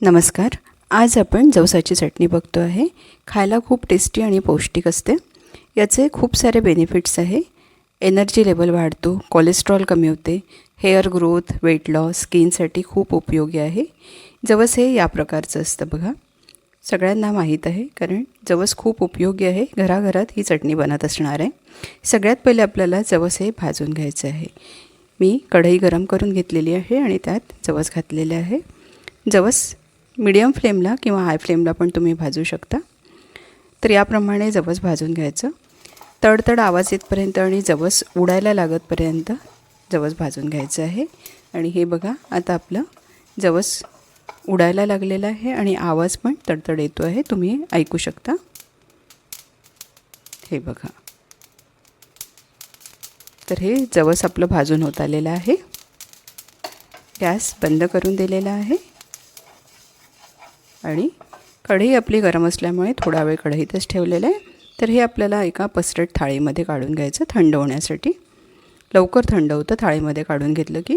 नमस्कार. आज आपण जवसाची चटणी बघतो आहे. खायला खूप टेस्टी आणि पौष्टिक असते. याचे खूप सारे बेनिफिट्स आहे. एनर्जी लेवल वाढतो कोलेस्ट्रॉल कमी होते. हेअर ग्रोथ वेट लॉस स्किनसाठी खूप उपयोगी आहे. जवस हे या प्रकारचं असतं बघा. सगळ्यांना माहीत आहे कारण जवस खूप उपयोगी आहे. घराघरात ही चटणी बनत असणार आहे. सगळ्यात पहिले आपल्याला जवस हे भाजून घ्यायचं आहे. मी कढई गरम करून घेतलेली आहे आणि त्यात जवस घातलेले आहे. जवस मीडियम फ्लेमला किंवा हाय फ्लेमला पण तुम्ही भाजू शकता. तर याप्रमाणे जवस भाजून घ्यायचं. तडतड आवाज येतपर्यंत आणि जवस उडायला लागतपर्यंत जवस भाजून घ्यायचं आहे. आणि हे बघा आता आपलं जवस उडायला लागलेलं आहे आणि आवाज पण तडतड येतो आहे. तुम्ही ऐकू शकता. हे बघा. तर हे जवस आपलं भाजून होत आलेलं आहे. गॅस बंद करून दिलेला आहे. आणि कढई आपली गरम असल्यामुळे थोडा वेळ कढईतच ठेवलेलं आहे. तर हे आपल्याला एका पसरट थाळीमध्ये काढून घ्यायचं थंड होण्यासाठी लवकर थंड होतं थाळीमध्ये काढून घेतलं की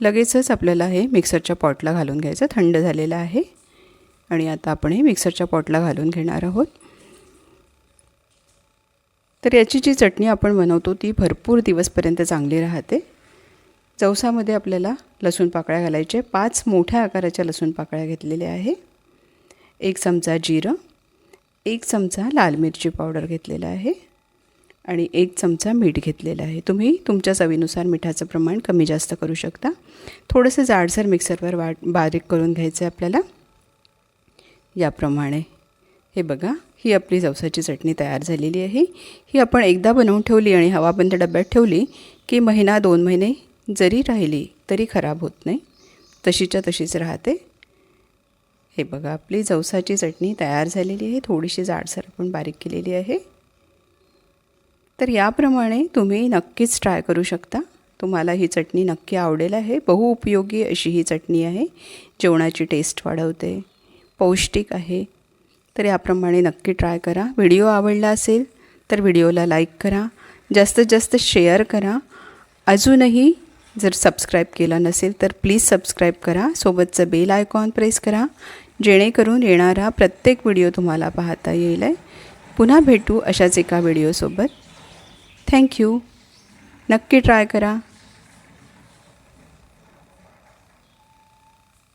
लगेचच आपल्याला हे मिक्सरच्या पॉटला घालून घ्यायचं. थंड झालेलं आहे. आणि आता आपण हे मिक्सरच्या पॉटला घालून घेणार आहोत. तर याची जी चटणी आपण बनवतो ती भरपूर दिवसपर्यंत चांगली राहते. जवसामध्ये आपल्याला लसूण पाकळ्या घालायचे. पाच मोठ्या आकाराच्या लसूण पाकळ्या घेतलेल्या आहे. एक चमचा जिरं एक चमचा लाल मिरची पावडर घेतलेला आहे आणि एक चमचा मीठ घेतलेलं आहे. तुम्ही तुमच्या चवीनुसार मिठाचं प्रमाण कमी जास्त करू शकता. थोडंसं जाडसर मिक्सरवर वाट बारीक करून घ्यायचं आहे आपल्याला. याप्रमाणे. हे बघा ही आपली जवसाची चटणी तयार झालेली आहे. ही आपण एकदा बनवून ठेवली आणि हवाबंद डब्यात ठेवली की महिना दोन महिने जरी राहिली तरी खराब होत नाही. तशीच्या तशीच राहते. हे बघा आपली जवसाची चटणी तयार झालेली आहे. थोडीशी जाडसर आपण बारीक केलेली आहे. तर याप्रमाणे तुम्ही नक्कीच ट्राय करू शकता. तुम्हाला ही चटणी नक्की आवडेल आहे. बहुउपयोगी अशी ही चटणी आहे. जेवणाची टेस्ट वाढवते. पौष्टिक आहे. तर याप्रमाणे नक्की ट्राय करा. व्हिडिओ आवडला असेल तर व्हिडिओला लाईक करा. जास्तीत जास्त शेअर करा. अजूनही जर सबस्क्राईब केला नसेल तर प्लीज सबस्क्राईब करा. सोबतचं बेल आयकॉन प्रेस करा. जेणेकरून येणारा प्रत्येक व्हिडिओ तुम्हाला पाहता येईल आहे. पुन्हा भेटू अशाच एका व्हिडिओसोबत थँक्यू नक्की ट्राय करा.